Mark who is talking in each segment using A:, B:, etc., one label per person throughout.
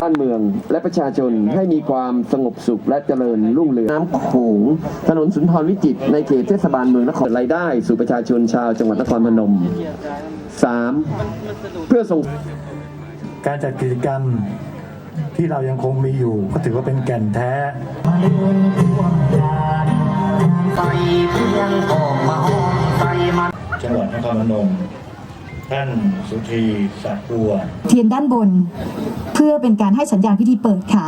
A: ประชาชนให้มีความสงบสุขและเจริญรุ่งเรืองน้ำโขงถนนสุนทรวิจิตรในเขตเทศบาลเมืองนครรายได้สู่ประชาชนชาวจังหวัดนครพนม 3. เพื่อส่ง
B: การจัดกิจกรรมที่เรายังคงมีอยู่ ก็ถือว่าเป็นแก่นแท้
C: ใส่เพียงออกมาห้องใส่มัน
B: จังหวัดนครพนมท่านสุธีสักบัว
D: เทียนด้านบนเพื่อเป็นการให้สัญญาณพิธีเปิดค่ะ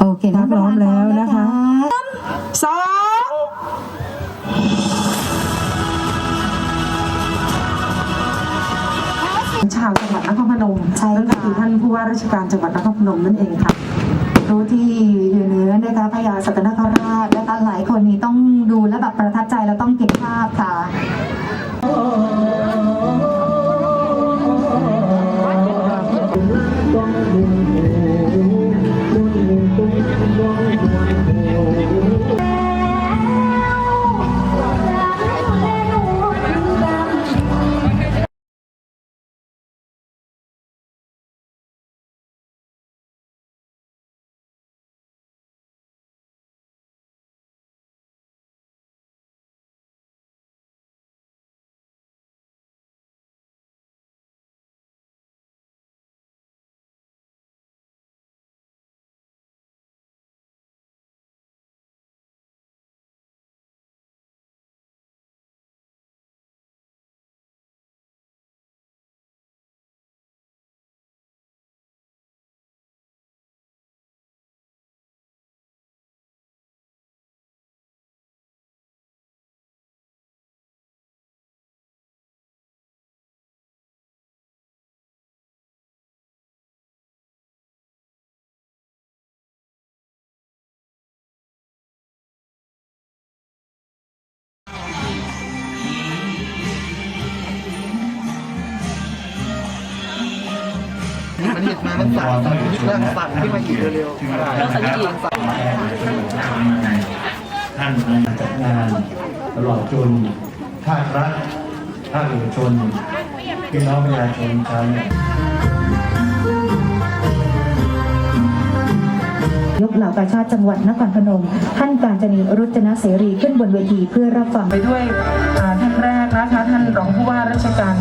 D: โอเค
E: ถ้าพร้อมแล้วนะคะ
D: สอง
E: ชาวจังหวัดนครพนม
D: ใช่
E: นั่นก็
D: ค่ะ
E: คือท่านผู้ว่าราชการจังหวัดนครพนมนั่นเองค่ะ
D: รู้ที่อยู่เหนือนะคะพญาสัตนคราชและหลายคนนี้ต้องดูและแบบประทับใจแล้วต้องเก็บภาพค่ะ Hallelujah.
F: มันเห็นมามันสั่นสั่นสั่นขึ้นมาอีกเร็วๆแล้วสังเกตสั่น
B: ท่านจัดงานตลอดจนภาครัฐภาคเอกชนพี่น้องประชาชนชาวเนี่ย
D: ยกเหล่ากาชาติจังหวัดนครพนม ท่านการจนีรุจนะเสรีขึ้นบนเวทีเพื่อรับฟัง
E: ไปด้วยท่านแรกนะคะท่านรองผู้ว่าราชการ